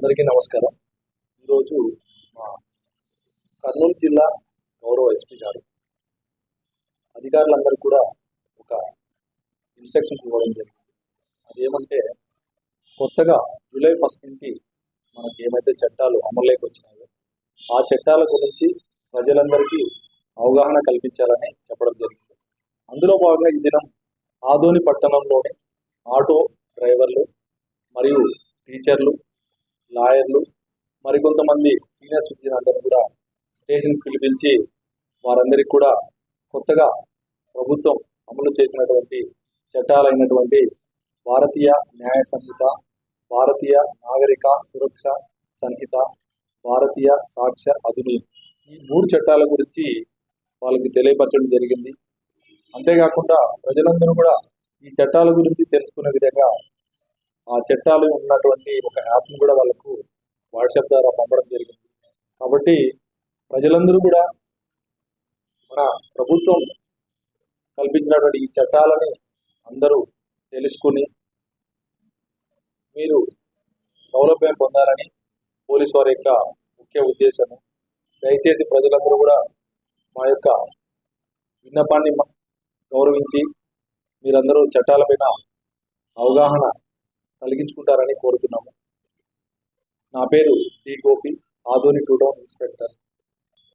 అందరికీ నమస్కారం. ఈరోజు మా కర్నూలు జిల్లా గౌరవ ఎస్పీ గారు అధికారులందరూ కూడా ఒక ఇన్స్ట్రక్షన్స్ ఇవ్వడం జరిగింది. అదేమంటే కొత్తగా జూలై ఫస్ట్ నుండి మనకి ఏమైతే చట్టాలు అమలులోకి వచ్చినాయో ఆ చట్టాల గురించి ప్రజలందరికీ అవగాహన కల్పించాలని చెప్పడం జరిగింది. అందులో భాగంగా ఈ దినం ఆదోని పట్టణంలోని ఆటో డ్రైవర్లు మరియు టీచర్లు లాయర్లు మరికొంతమంది సీనియర్ సిటిజన్ అందరూ కూడా స్టేషన్ పిలిపించి వారందరికీ కూడా కొత్తగా ప్రభుత్వం అమలు చేసినటువంటి చట్టాలైనటువంటి భారతీయ న్యాయ సంహిత భారతీయ నాగరిక సురక్ష సంహిత భారతీయ సాక్ష్య అధినియం ఈ మూడు చట్టాల గురించి వాళ్ళకి తెలియపరచడం జరిగింది. అంతేకాకుండా ప్రజలందరూ కూడా ఈ చట్టాల గురించి తెలుసుకునే విధంగా ఆ చట్టాలు ఉన్నటువంటి ఒక యాప్ను కూడా వాళ్ళకు వాట్సాప్ ద్వారా పంపడం జరిగింది. కాబట్టి ప్రజలందరూ కూడా మన ప్రభుత్వం కల్పించినటువంటి ఈ చట్టాలని అందరూ తెలుసుకుని మీరు సౌలభ్యం పొందాలని పోలీసు వారి యొక్క ముఖ్య ఉద్దేశము. దయచేసి ప్రజలందరూ కూడా మా యొక్క విన్నపాన్ని గౌరవించి మీరందరూ చట్టాలపైన అవగాహన కలిగించుకుంటారని కోరుతున్నాము. నా పేరు డి గోపి ఆధునిక్ టూ టౌన్ ఇన్స్పెక్టర్.